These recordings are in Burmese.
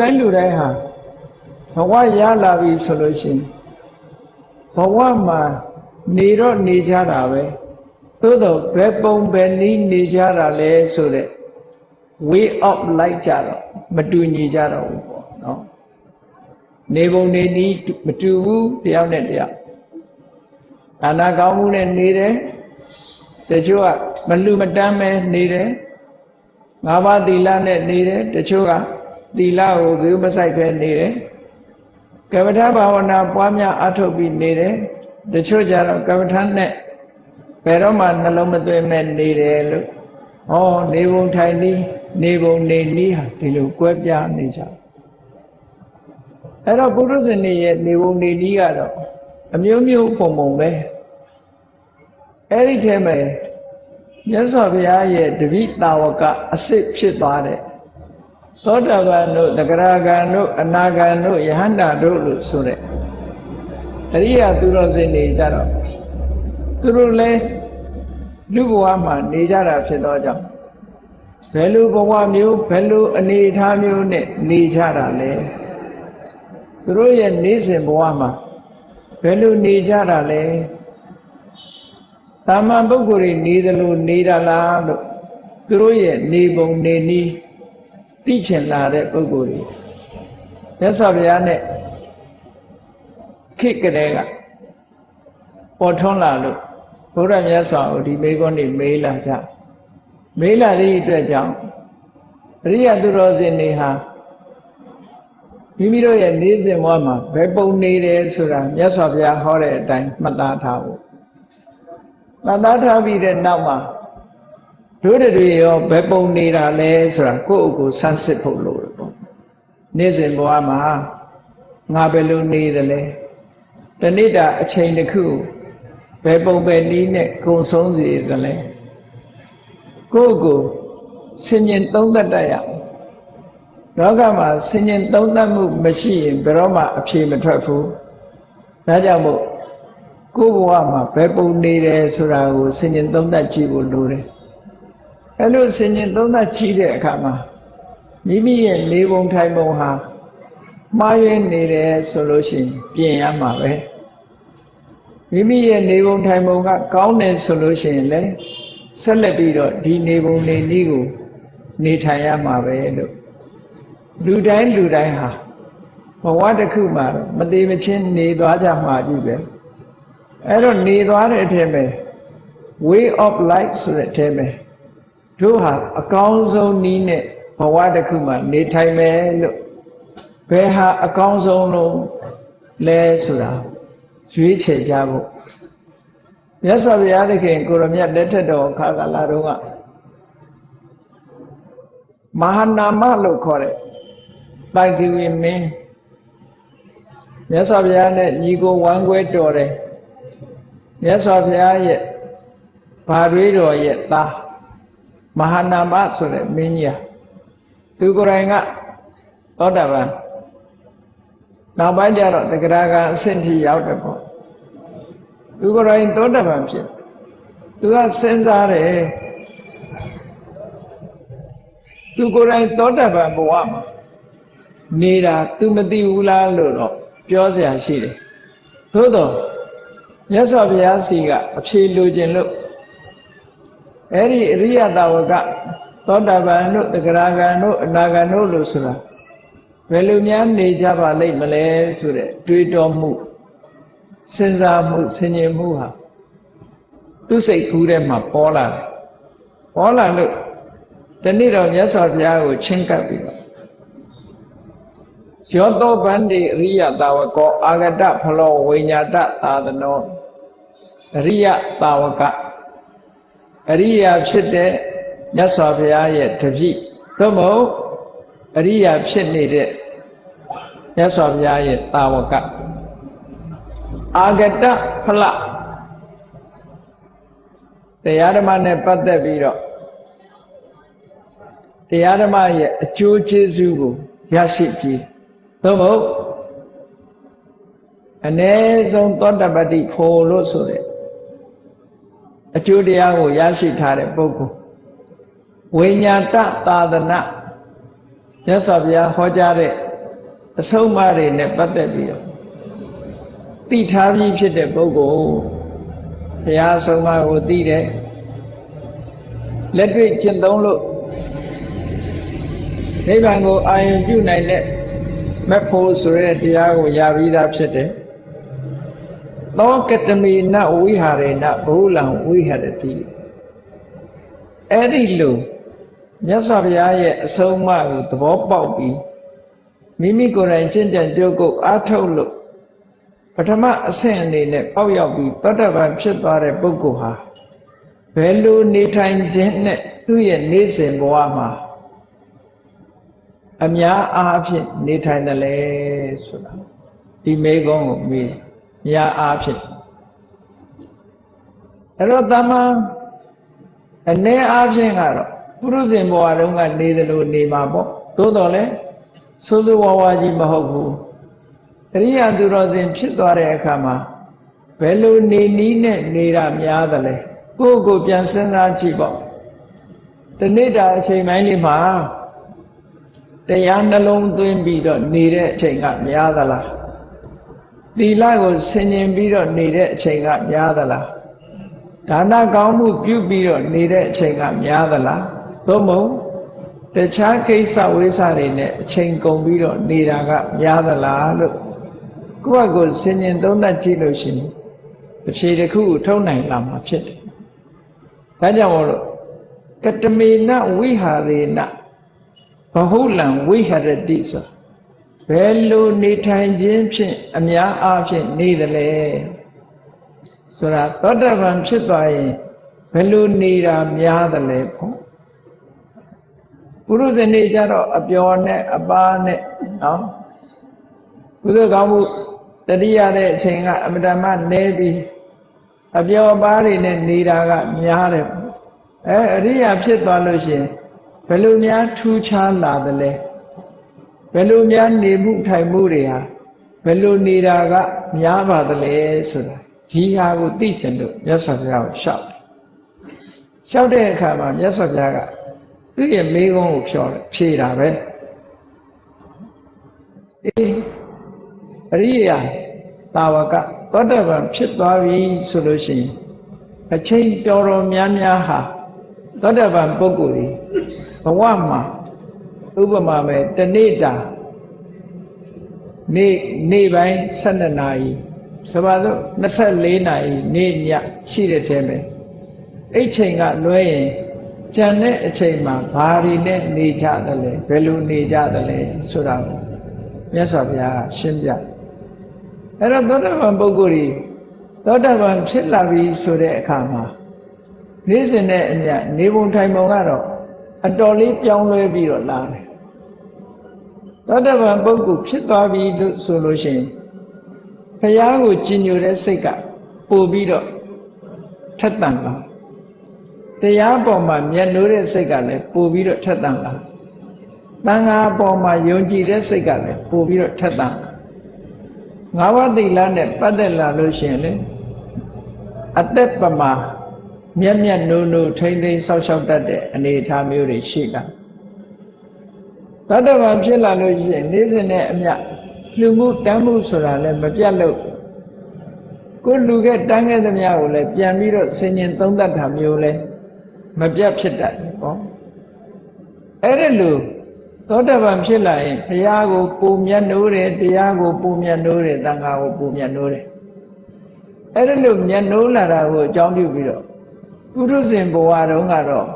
တိုင်းလူတိုင်းဟာဘဝရလာပြီဆိုလို့ရှိရင်ဘဝမှာနေတော့နေကြတာပဲသို့တော့ဘယ်ပုံဘယ်နည်းနေကြတာလဲဆိုတဲ့ way of life ကြတော့မတူညီကြတော့ဘူးပေါ့နော်နေပုံနေနည်းမတူဘူးတယောက်နဲ့တယောက်ဒါနာကောင်းမှုနဲ့နေတယ်တချို့ကမလူမတမ်းပဲနေတယ်ငါးပါးသီလနဲ့နေတယ်တချို့က သီလကိုဂရုမစိုက်ပဲနေတယ်ကမ္မထာဘာဝနာပွားများအထုတ်ပြီးနေတယ်တချို့ကြတော့ကမ္မထာနဲ့ဘယ်တော့မှနှလုံးမသွင်းမဲ့နေတယ်လို့ဟောနေပုံထိုင်နည်းနေပုံနေနည်းဟာဒီလိုကွဲပြားနေကြအဲ့တော့ပုရုဇဉ်တွေရဲ့နေပုံနေနည်းကတော့အမျိုးမျိုးပုံပုံပဲအဲ့ဒီထဲမှာမြတ်စွာဘုရားရဲ့တပိတာဝကအစ်စ်ဖြစ်သွားတဲ့ သောတာပန်တို့တဂရဂံတို့အနာဂံတို့ယဟန္တာတို့လို့ဆိုတဲ့အရိယာသူတော်စင်တွေကြတော့သူတို့လည်းလူဘဝမှာနေကြတာဖြစ်သောကြောင့်ဘယ်လိုဘဝမျိုးဘယ်လိုအနေအထားမျိုးနဲ့နေကြတာလဲသူတို့ရဲ့နေစဉ်ဘဝမှာဘယ်လိုနေကြတာလဲတာမန်ပုဂ္ဂိုလ်တွေနေတယ်လို့နေတာလားလို့သူတို့ရဲ့နေပုံနေနည်း သိချင်လာတဲ့ပုဂ္ဂိုလ်တွေမြတ်စွာဘုရားနဲ့ခိကတဲ့ကပေါ်ထွန်းလာလို့ဘုရားမြတ်စွာဘုဒီမေခွန်းနေမေးလာကြမေးလာသည့်အတွက်ကြောင့်အရိယသူတော်စင်တွေဟာမိမိတို့ရဲ့နေစဉ်ဘဝမှာဘယ်ပုံနေတယ်ဆိုတာမြတ်စွာဘုရားဟောတဲ့အတိုင်းမှတ်သားထားဖို့မှတ်သားထားပြီးတဲ့နောက်မှာ တို့တွေရောဘယ်ပုံနေတာလဲဆိုတာကိုယ့်အကိုဆန်းစစ်ဖို့လိုတယ်ပေါ့နေ့စဉ်ဘဝမှာငါဘယ်လိုနေသလဲတဏိတာအချိန်တစ်ခုဘယ်ပုံပဲနည်းနဲ့ကုံဆုံးစေသလဲကိုယ့်ကိုဆင်ញင်သုံးသပ်တတ်ရအောင်လောကမှာဆင်ញင်သုံးသပ်မှုမရှိရင်ဘယ်တော့မှအဖြေမထွက်ဘူးဒါကြောင့်မို့ကိုယ့်ဘဝမှာဘယ်ပုံနေတယ်ဆိုတာကိုဆင်ញင်သုံးသပ်ကြည့်ဖို့လိုတယ် အဲ့လိုဆင်ញင်သုံးသပ်ကြည့်တဲ့အခါမှာမိမိရဲ့နေပုံထိုင်ပုံဟာမှားယွင်းနေတယ်ဆိုလို့ရှိရင်ပြင်ရမှာပဲမိမိရဲ့နေပုံထိုင်ပုံကကောင်းတယ်ဆိုလို့ရှိရင်လည်းဆက်လက်ပြီးတော့ဒီနေပုံနေနည်းကိုနေထိုင်ရမှာပဲလို့လူတိုင်းလူတိုင်းဟာဘဝတစ်ခုမှာမသေးမချင်းနေသွားကြမှာပြီပဲအဲ့တော့နေသွားတဲ့အထက်ပဲ way of life ဆိုတဲ့အထက်ပဲ တို့ဟာအကောင်းဆုံးနည်းနဲ့ဘဝတစ်ခုမှာနေထိုင်မယ်လို့ဘယ်ဟာအကောင်းဆုံးလို့လဲဆိုတာရွေးချယ်ကြဖို့မြတ်စွာဘုရားသခင်ကိုရမြတ်လက်ထက်တော်ခါကာလတုန်းကမဟာနာမလို့ခေါ်တဲ့တိုင်ကိဝေမင်းမြတ်စွာဘုရားနဲ့ညီကိုဝမ်းခွဲတော်တယ်မြတ်စွာဘုရားရဲ့ဘာတွေးတော်ရဲ့သား မဟာနာမဆိုတဲ့မင်းကြီးသူကိုယ်တိုင်ကသောတာပန်နောက်ပိုင်းကျတော့တဂရကအဆင့်ထိရောက်တယ်ပေါ့သူကိုယ်တိုင်သောတာပန်ဖြစ်သူကစဉ်းစားတယ်သူကိုယ်တိုင်သောတာပန်ဘဝမှာနေတာ तू မသိဘူးလားလို့တော့ပြောစရာရှိတယ်သို့တော့မြတ်စွာဘုရားစီကအဖြေလိုခြင်းလို့ အဲ့ဒီအရိယတာဝကသောတာပန်တို့တဂရဂံတို့အနာဂံတို့လို့ဆိုတာဘယ်လိုများနေကြပါလိမ့်မလဲဆိုတဲ့တွေးတောမှုစဉ်းစားမှုဆင်ခြင်မှုဟာသူ့စိတ်ကူးထဲမှာပေါ်လာတယ်ပေါ်လာလို့တနေ့တော့မြတ်စွာဘုရားကိုချင်းကပ်ပြီးတော့ယောသောဗန္တိအရိယတာဝကောအာဂတဖလောဝိညာတသာသနောအရိယတာဝက အရိယာဖြစ်တဲ့မြတ်စွာဘုရားရဲ့တပည့်သို့မဟုတ်အရိယာဖြစ်နေတဲ့မြတ်စွာဘုရားရဲ့တာဝကအာဂတဖလတရားဓမ္မနဲ့ပတ်သက်ပြီးတော့တရားဓမ္မရဲ့အကျိုးကျေးဇူးကိုရရှိပြီးသို့မဟုတ်အ ਨੇ ဆုံးသောတပတ္တိဖို့လို့ဆိုတဲ့ အကျိုးတရားကိုရရှိထားတဲ့ပုဂ္ဂိုလ်ဝိညာတသာသနာမြတ်စွာဘုရားဟောကြားတဲ့အဆုံးအမတွေနဲ့ပတ်သက်ပြီးတော့သိထားပြီးဖြစ်တဲ့ပုဂ္ဂိုလ်ဘုရားအဆုံးအမကိုသိတယ်လက်တွေ့ကျင့်သုံးလို့နိဗ္ဗာန်ကိုအာရုံပြုနိုင်တဲ့မဖို့ဆိုတဲ့တရားကိုရပြီးသားဖြစ်တယ် သောကတမေနဝိဟာရေနဘုလံဝိဟရတိအဲ့ဒီလိုမြတ်စွာဘုရားရဲ့အဆုံးအမကိုသဘောပေါက်ပြီးမိမိကိုယ်တိုင်ကျင့်ကြံကြိုးကုပ်အားထုတ်လို့ပထမအဆင့်အနေနဲ့ပေါက်ရောက်ပြီးသောတပန်ဖြစ်သွားတဲ့ပုဂ္ဂိုလ်ဟာဘယ်လိုနေထိုင်ခြင်းနဲ့သူ့ရဲ့နေ့စဉ်ဘဝမှာအများအားဖြင့်နေထိုင်တယ်လေဆိုတာဒီမေကုန်းကိုမေး များအားဖြင့်အဲ့တော့တမန်အနေအားဖြင့်ကတော့ပုရုဇဉ်ဘဝတုန်းကနေတယ်လို့နေမှာပေါ့သို့တော်လည်းဆိုးဆိုးဝါးဝါကြီးမဟုတ်ဘူးအရိယသူတော်စင်ဖြစ်သွားတဲ့အခါမှာဘယ်လိုနေနည်းနဲ့နေတာများသလဲကိုယ့်ကိုပြန်စဉ်းစားကြည့်ပေါ့ဒီနေ့တာအချိန်ပိုင်းလေးမှာတရားနှလုံးသွင်းပြီးတော့နေတဲ့အချိန်ကများသလား သီလကိုဆင်ញင်ပြီးတော့နေတဲ့အချိန်ကများသလားဒါနကောင်းမှုပြုပြီးတော့နေတဲ့အချိန်ကများသလားသို့မဟုတ်တခြားကိစ္စဝိစ္စတွေနဲ့အချိန်ကုန်ပြီးတော့နေတာကများသလားလို့ကိုယ့်အကိုဆင်ញင်သုံးသပ်ကြည့်လို့ရှိရင်အဖြေတစ်ခုကိုထုတ်နိုင်လာမှာဖြစ်တယ်။ဒါကြောင့်မို့လို့ကတမေနဝိဟာရေနဘဟုလံဝိဟရတိဆို ဘယ်လိုနေထိုင်ခြင်းဖြင့်အများအားဖြင့်နေသလဲဆိုတာသောတပန်ဖြစ်သွားရင်ဘယ်လိုနေတာများသလဲပေါ့ပုရုဇဉ်နေကြတော့အပျော်နဲ့အပါနဲ့နော်ကုသိုလ်ကောင်းမှုတတိယတဲ့အချိန်ကအမတမနဲပြီးအပျော်ပါးတွေနဲ့နေတာကများတယ်အဲအရိယာဖြစ်သွားလို့ရှိရင်ဘယ်လိုများထူးခြားလာသလဲ ဘယ်လိုများနေမှုထိုင်မှုတွေဟာဘယ်လိုနေတာကများပါသလဲဆိုတာဒီဟာကိုသိချင်လို့မြတ်စွာဘုရားကိုရှောက်တယ်ရှောက်တဲ့အခါမှာမြတ်စွာဘုရားကသူ့ရဲ့မိကုံးကိုဖြောဖြေတာပဲအေးအရိယာတာဝကသောတပန်ဖြစ်သွားပြီဆိုလို့ရှိရင်အချိန်တော်တော်များများဟာသောတပန်ပုဂ္ဂိုလ်တွေဘဝမှာ ဥပမာပဲတနေ့တာနေ့နေ့ပိုင်း12နာရီဆိုပါစို့24နာရီနေ့ညရှိတဲ့တဲပဲအဲ့ချိန်ကလွဲရင်ကြံတဲ့အချိန်မှာဘာတွေနဲ့နေကြသလဲဘယ်လိုနေကြသလဲဆိုတာကိုမြတ်စွာဘုရားကရှင်းပြအဲ့တော့သောတာပန်ပုဂ္ဂိုလ်ကြီးသောတာပန်ဖြစ်လာပြီဆိုတဲ့အခါမှာနေ့စဉ်နဲ့အမျှနေပုံထိုင်ပုံကတော့အတော်လေးပြောင်းလဲပြီးတော့လာတယ် သောတာပန်ပုဂ္ဂိုလ်ဖြစ်သွားပြီလို့ဆိုလို့ရှိရင်ဘုရားကိုကြည်ညိုတဲ့စိတ်ကပို့ပြီးတော့ထက်တန်လာတရားပေါ်မှာမျက်နှိုးတဲ့စိတ်ကလည်းပို့ပြီးတော့ထက်တန်လာတန်ခါပေါ်မှာယုံကြည်တဲ့စိတ်ကလည်းပို့ပြီးတော့ထက်တန်လာငါးဝတိလနဲ့ပတ်သက်လာလို့ရှိရင်လေအသက်ပမာမျက်မျက်နိုးနိုးထိမ့်ထိမ့်ဆောက်ရှောက်တတ်တဲ့အနေအထားမျိုးတွေရှိတာ တတ္တဝါဖြစ်လာလို့ရှိရင်နေ့စဉ်နဲ့အမျှလူမှုတမ်းမှုဆိုတာလည်းမပြတ်လို့ကိုလူခဲ့တန်းခဲ့သမျှကိုလည်းပြန်ပြီးတော့ဆင်ញင်သုံးသပ်တာမျိုးလဲမပြတ်ဖြစ်တတ်တယ်ပေါ့အဲ့ဒါလို့သောတပန်ဖြစ်လာရင်ဘုရားကိုပုံမြတ်နိုးတယ်တရားကိုပုံမြတ်နိုးတယ်တန်ခါကိုပုံမြတ်နိုးတယ်အဲ့ဒါလို့မြတ်နိုးလာတာကိုအကြောင်းပြုပြီးတော့ပုရုဇဉ်ဘဝတုန်းကတော့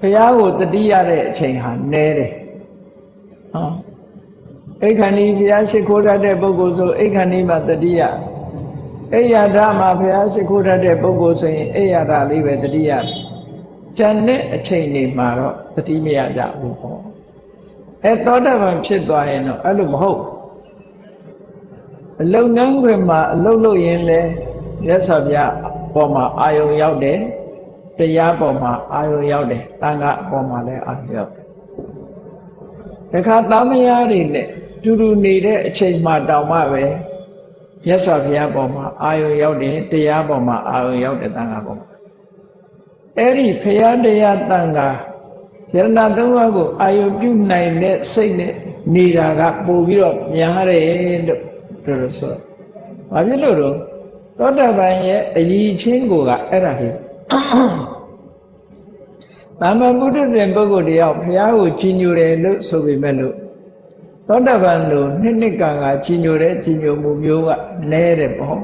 ဘုရားကိုတတိရတဲ့အချိန်ဟာနည်းတယ် ဟောအိခန္ဒီဘုရားရှိခိုးတတ်တဲ့ပုဂ္ဂိုလ်ဆိုအိခန္ဒီမှာတတိယအိယာဒမှာဘုရားရှိခိုးတတ်တဲ့ပုဂ္ဂိုလ်ဆိုရင်အိယာဒလေးပဲတတိယကျန်တဲ့အချိန်တွေမှာတော့တတိမရကြဘူးပေါ့အဲသောတပန်ဖြစ်သွားရင်တော့အဲ့လိုမဟုတ်အလုံငန်းခွင်မှာအလုံလို့ရင်လေရသော်ဗျာပေါ်မှာအာယုံရောက်တယ်တရားပေါ်မှာအာယုံရောက်တယ်တန်ခါပေါ်မှာလည်းအာယုံရောက် တယ်တခါသားမယားတွေနဲ့တူတူနေတဲ့အချိန်မှတောင်မှပဲရသော်ဘုရားပေါ်မှာအာယုံရောက်တယ်တရားပေါ်မှာအာယုံရောက်တယ်တန်ခါပေါ်မှာအဲ့ဒီဘုရားတရားတန်ခါယရဏသုံးပါးကိုအာယုပြုနိုင်တဲ့စိတ်နဲ့နေတာကပို့ပြီးတော့များတယ်လို့တို့လို့ဆို။ဘာဖြစ်လို့တော့သောတာပန်ရဲ့အည်ချင်းကိုကအဲ့ဒါဟိ။ ဘာမှပုထုဇဉ်ပုဂ္ဂိုလ်တယောက်ဘုရားကိုကြီးညိုတယ်လို့ဆိုပေမဲ့လို့သောတာပန်လိုနှစ်နှစ်ကံကကြီးညိုတဲ့ကြီးညိုမှုမျိုးကနဲတယ်ပေါ့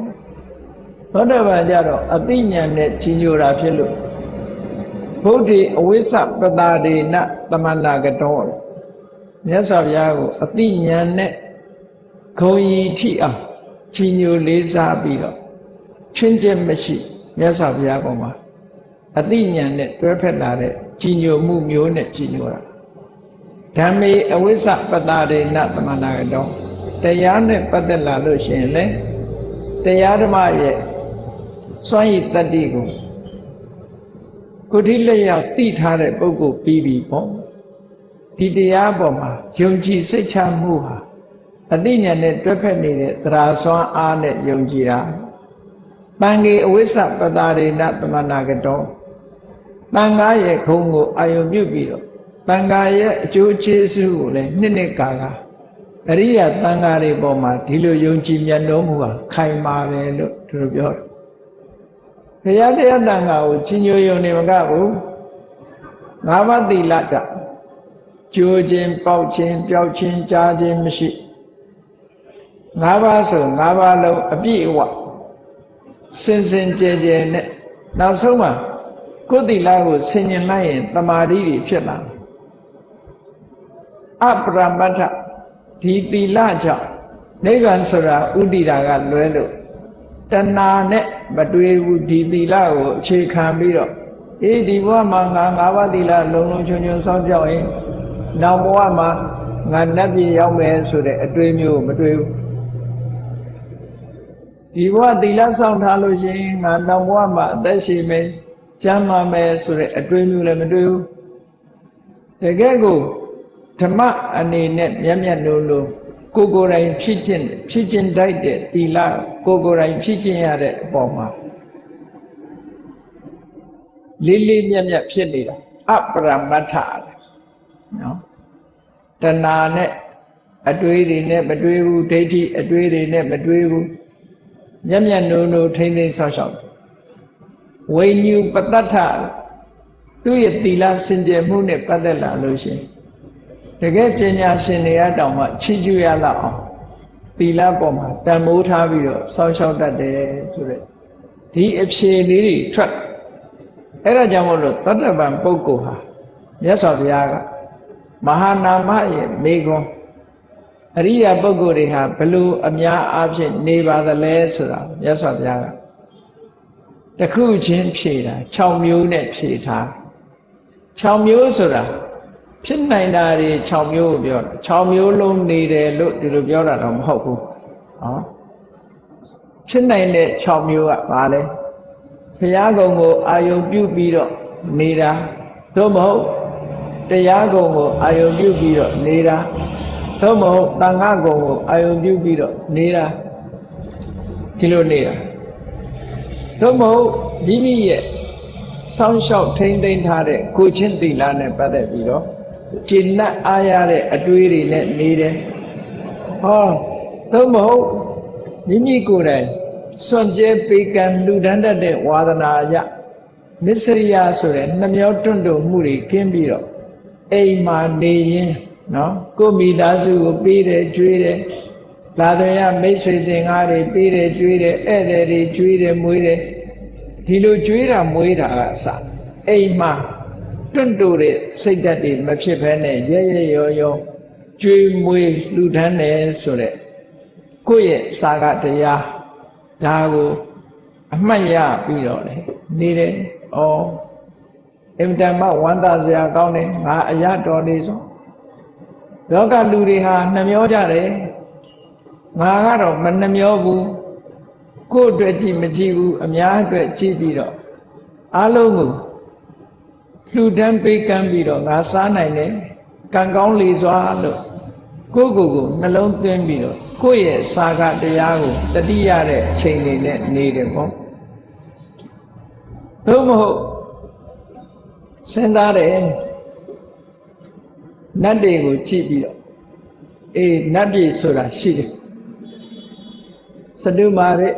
။သောတာပန်ကြတော့အသိဉာဏ်နဲ့ကြီးညိုတာဖြစ်လို့ဗုဒ္ဓေအဝိစ္စပတာဒေနသမန္နာကတောမြတ်စွာဘုရားကိုအသိဉာဏ်နဲ့ဂုံရီထိအောင်ကြီးညိုလေးစားပြီးတော့ချင်းချင်းမရှိမြတ်စွာဘုရားကောင်မှာအသိဉာဏ်နဲ့တွဲဖက်လာတဲ့ ကြီးညိုမှုမျိုးနဲ့ကြီးညိုတာဓမ္မေအဝိစ္စပတာဒေနသမန္နာကတောတရားနဲ့ပတ်သက်လာလို့ရှိရင်လေတရားဓမ္မရဲ့စွမ်းရည်တတ္တိကိုကိုတိလက်ရောက်သိထားတဲ့ပုဂ္ဂိုလ်ပြီးပြီပေါ့ဒီတရားပေါ်မှာယုံကြည်စိတ်ချမှုဟာအသိဉာဏ်နဲ့တွဲဖက်နေတဲ့သရာစွမ်းအားနဲ့ယုံကြည်တာတန်ခေအဝိစ္စပတာရိဏသမဏကတော တန်ခါရဲ့ခုံကိုအာယုပြုပြီးတော့တန်ခါရဲ့အကျိုးကျေးဇူးကိုလည်းနှစ်နှစ်ကာကအရိယာတန်ခါတွေပေါ်မှာဒီလိုယုံကြည်မြတ်လို့မှုဟာခိုင်မာတယ်လို့သူတို့ပြောတယ်ဘုရားတရားတန်ခါကိုကြီးညိုယုံနေမကဘူးငါးပါးသီလကြောင့်ကြိုးခြင်းပေါက်ခြင်းပျောက်ခြင်းကြားခြင်းမရှိငါးပါးဆိုငါးပါးလုံးအပြည့်အဝစင်စင်ကြဲကြဲနဲ့နောက်ဆုံးမှာ ကိုယ်သီလကိုဆင်ញင်လိုက်ရင်တမာတိတွေဖြစ်လာအပရမတ္ထဒီသီလကြောင့်နိဗ္ဗာန်ဆိုတာဥဒိတာကလွဲလို့တဏှာနဲ့မတွေ့ဘူးဒီသီလကိုအခြေခံပြီးတော့အေးဒီဘဝမှာငါ၅ပါးသီလလုံလုံချုံချုံစောင့်ကြောက်ရင်နောက်ဘဝမှာငါနတ်ပြည်ရောက်မယ်ဆိုတဲ့အတွေ့မျိုးမတွေ့ဘူးဒီဘဝသီလဆောင်ထားလို့ရှိရင်ငါနောက်ဘဝမှာအသက်ရှင်မယ် ကျမ်းမာမယ်ဆိုတဲ့အတွေ့မျိုးလည်းမတွေ့ဘူးတကယ်ကိုဓမ္မအနေနဲ့မျက်မျက်လုံးလုံးကိုကိုယ်တိုင်ဖြစ်ခြင်းဖြစ်ခြင်းတိုက်တဲ့သီလကိုကိုယ်တိုင်ဖြစ်ခြင်းရတဲ့အပေါ်မှာလေးလေးမြတ်မြတ်ဖြစ်နေတာအပရမတ္ထနော်တဏှာနဲ့အတွေးတွေနဲ့မတွေးဘူးဒိဋ္ဌိအတွေးတွေနဲ့မတွေးဘူးမျက်မျက်နှုံနှုံထိမ့်သိမ့်ဆောက်ရှောက် ဝိညူပတ္တထသူ့ရဲ့သီလစင်ကြယ်မှုနဲ့ပတ်သက်လာလို့ရှိရင်တကယ်ပညာရှင်တွေကတောင်မှချီးကျူးရလောက်အောင်သီလပေါ်မှာတန်မိုးထားပြီးတော့စောင့်ရှောက်တတ်တယ်ဆိုတဲ့ဒီအဖြေလေးတွေထွက်အဲ့ဒါကြောင့်မို့လို့တတ္တဗံပုဂ္ဂိုလ်ဟာမြတ်စွာဘုရားကမဟာနာမရဲ့မိဂွန်းအရိယာပုဂ္ဂိုလ်တွေဟာဘလို့အများအားဖြင့်နေပါသလဲဆိုတာမြတ်စွာဘုရားက တခုချင်းဖြေတာ6မျိုးနဲ့ဖြေထား6မျိုးဆိုတာဖြစ်နိုင်တာတွေ6မျိုးကိုပြောတာ6မျိုးလုံးနေတယ်လို့ဒီလိုပြောတာတော့မဟုတ်ဘူးဟောဖြစ်နိုင်တဲ့6မျိုးကဘာလဲဘုရားကုံကိုအာယုံပြုပြီးတော့နေတာသို့မဟုတ်တရားကုံကိုအာယုံပြုပြီးတော့နေတာသို့မဟုတ်တန်ခါကုံကိုအာယုံပြုပြီးတော့နေတာဒီလိုနေတာ သို့မဟုတ်မိမိရဲ့စောင့်ရှောက်ထိမ့်သိမ်းထားတဲ့ကိုချင်းသီလနဲ့ပတ်သက်ပြီးတော့ကျင့်납အားရတဲ့အတွေးတွေနဲ့နေတယ်ဟောသို့မဟုတ်မိမိကိုယ်တိုင်စွန့်ကြဲပေကံလူဒန်းတတ်တဲ့ဝါဒနာအရမစ္စရိယဆိုတဲ့နှမျောတွန့်တုံမှုတွေကင်းပြီးတော့အိမ်မှာနေရင်နော်ကိုမိသားစုကိုပေးတယ်ကြွေးတယ် လာတော်ရမိတ်ဆွေတင်ကားတွေပေးတယ်ကြွေးတယ်ဧည့်သည်တွေကြွေးတယ်မွေးတယ်ဒီလိုကြွေးတာမွေးတာကအစအိမ်မှာတွန့်တိုတဲ့စိတ်ဓာတ်တွေမဖြစ်ဘဲနဲ့ရဲရဲရောရောကြွေးမွေးလှူဒန်းတယ်ဆိုတဲ့ကိုယ့်ရဲ့စာကတရားဒါကိုအမှတ်ရပြီးတော့လေနေတယ်ဩအင်တန်မှဝမ်းသာစရာကောင်းတယ်ငါအရတော်လေးဆိုလောကလူတွေဟာနှမျောကြတယ် ငါကတော့မနှမျောဘူးကိုယ့်အတွက်ကြည့်မကြည့်ဘူးအများအတွက်ကြည့်ပြီးတော့အလုံးကိုလှူဒန်းပေးကမ်းပြီးတော့ငါစားနိုင်တယ်ကံကောင်းလေစွာလို့ကိုယ့်ကိုယ်ကိုနှလုံးသွင်းပြီးတော့ကိုယ့်ရဲ့စာကတရားကိုတတိရတဲ့အချိန်လေးနဲ့နေတယ်ပေါ့သို့မဟုတ်စဉ်းစားတယ်နတ်တွေကိုကြည့်ပြီးတော့အေးနတ်ပြည်ဆိုတာရှိတယ် စတုမာရိ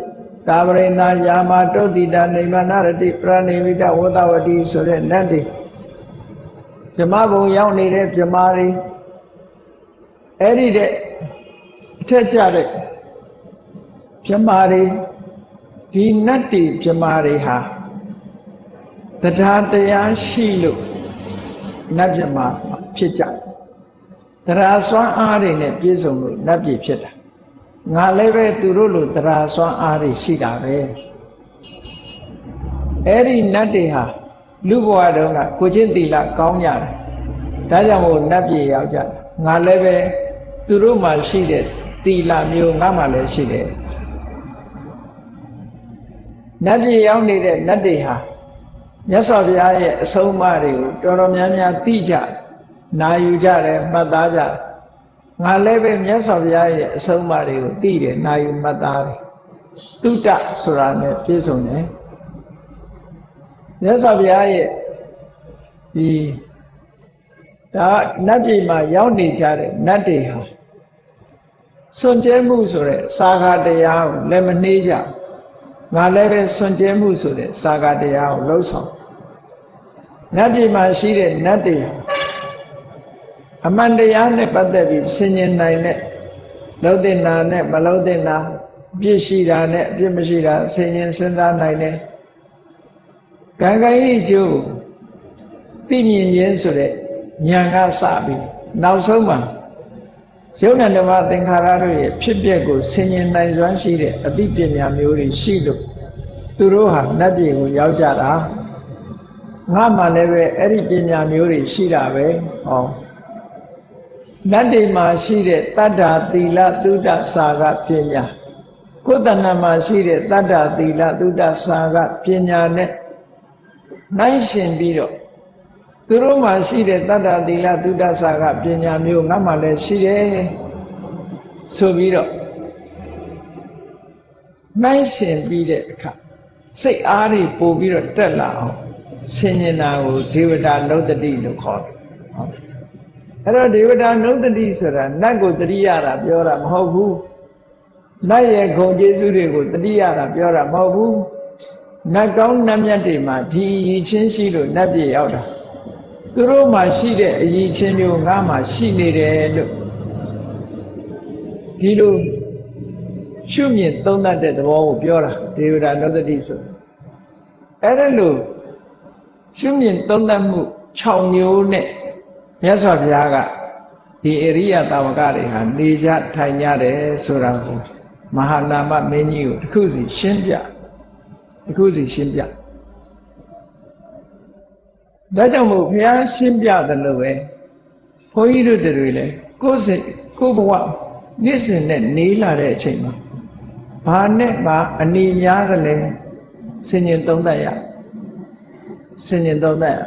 ကာဗရိဏယာမတုတ်တိတာနေမနာရတိပရဏိမိတဝတဝတိဆိုတဲ့နတ်တွေဗြဟ္မဘုံရောက်နေတဲ့ဗြဟ္မာတွေအဲ့ဒီတဲ့အထက်ကြတဲ့ဗြဟ္မာတွေဒီနတ်တွေဗြဟ္မာတွေဟာတရားတရားရှိလို့နတ်ဗြဟ္မာဖြစ်ကြတယ်တရားစွမ်းအားတွေနဲ့ပြည့်စုံလို့နတ်ပြည်ဖြစ်တာ ငါလည်းပဲသူတို့လိုတရားစွမ်းအားတွေရှိတာပဲအဲ့ဒီနတ်တွေဟာလူဘဝတုန်းကကိုချင်းတီလာကောင်းကြတယ်ဒါကြောင့်မို့နတ်ပြည်ရောက်ကြတယ်ငါလည်းပဲသူတို့မှရှိတဲ့တီလာမျိုးငါမှလည်းရှိတယ်နတ်ပြည်ရောက်နေတဲ့နတ်တွေဟာမြတ်စွာဘုရားရဲ့အဆုံးအမတွေကိုတော်တော်များများသိကြနာယူကြတယ်မှတ်သားကြတယ် ငါလည်းပဲမြတ်စွာဘုရားရဲ့အဆုံးအမတွေကိုသိတယ်နာယူမှတ်သားတယ်တုတ္တဆိုတာနဲ့ပြည့်စုံတယ်မြတ်စွာဘုရားရဲ့ဒီဒါနတ်ပြည်မှာရောက်နေကြတဲ့နတ်တွေဟာစွန့်ကြဲမှုဆိုတဲ့စာဃတရားကိုလည်းမနှေးကြငါလည်းပဲစွန့်ကြဲမှုဆိုတဲ့စာဃတရားကိုလှုပ်ဆောင်နတ်ပြည်မှာရှိတဲ့နတ်တွေဟာ အမှန်တရားနဲ့ပတ်သက်ပြီးဆင်ញင်နိုင်တဲ့လုံးတင်နာနဲ့မလုံးတင်နာပြည့်ရှိတာနဲ့အပြည့်မရှိတာဆင်ញင်စဉ်းစားနိုင်တယ်ကံကံဤကျိုးသိမြင်ခြင်းဆိုတဲ့ဉာဏ်ကစပြီးနောက်ဆုံးမှာယုံနဲ့ဓမ္မသင်္ခါရတို့ရဲ့ဖြစ်ပျက်ကိုဆင်ញင်နိုင်စွမ်းရှိတဲ့အသိပညာမျိုးတွေရှိလို့သူတို့ဟာနတ်ပြည်ကိုရောက်ကြတာငါမှလည်းပဲအဲ့ဒီပညာမျိုးတွေရှိတာပဲဟော နတ်တွေမှာရှိတဲ့တတ္တာသီလသုဒ္ဓစာကပညာကိုယ်တဏ္ဍမှာရှိတဲ့တတ္တာသီလသုဒ္ဓစာကပညာနဲ့နိုင်ရှင်ပြီးတော့သူတို့မှာရှိတဲ့တတ္တသီလသုဒ္ဓစာကပညာမျိုးငါမှလည်းရှိတယ်ဆိုပြီးတော့နိုင်ရှင်ပြီးတဲ့အခါစိတ်အားတွေပို့ပြီးတော့တက်လာအောင်ဆင်ញင်တာကိုဒေဝတာနုတ္တိလို့ခေါ်တယ်ဟုတ် အဲ့တော့ဒေဝတာနုတ္တိဆိုတာနတ်ကိုတတိရတာပြောတာမဟုတ်ဘူးနတ်ရဲ့ဂုံကျေးဇူးတွေကိုတတိရတာပြောတာမဟုတ်ဘူးနတ်ကောင်းနတ်မြတ်တွေမှာဒီရည်ချင်းရှိလို့နတ်ပြည်ရောက်တာသူတို့မှာရှိတဲ့အရည်ချင်းမျိုးငါမှရှိနေတယ်လို့ဒီလိုရှုမြင်သုံးသပ်တဲ့သဘောကိုပြောတာဒေဝတာနုတ္တိဆိုအဲ့ဒါလို့ရှုမြင်သုံးသပ်မှု6မျိုးနဲ့ မြတ်စွာဘုရားကဒီအရိယတာဝကတွေဟာနေကြထိုင်ကြတယ်ဆိုတာကိုမဟာနာမမင်းကြီးကိုတစ်ခုစီရှင်းပြတစ်ခုစီရှင်းပြဒါကြောင့်မို့ဘုရားရှင်းပြတယ်လို့ပဲဘုန်းကြီးတို့တွေလည်းကိုယ်စိတ်ကိုယ်ဘဝနေ့စဉ်နဲ့နေလာတဲ့အချိန်မှာဘာနဲ့ဘာအနေများသလဲဆင်ញင်သုံးသပ်ရဆင်ញင်သုံးသပ်ရ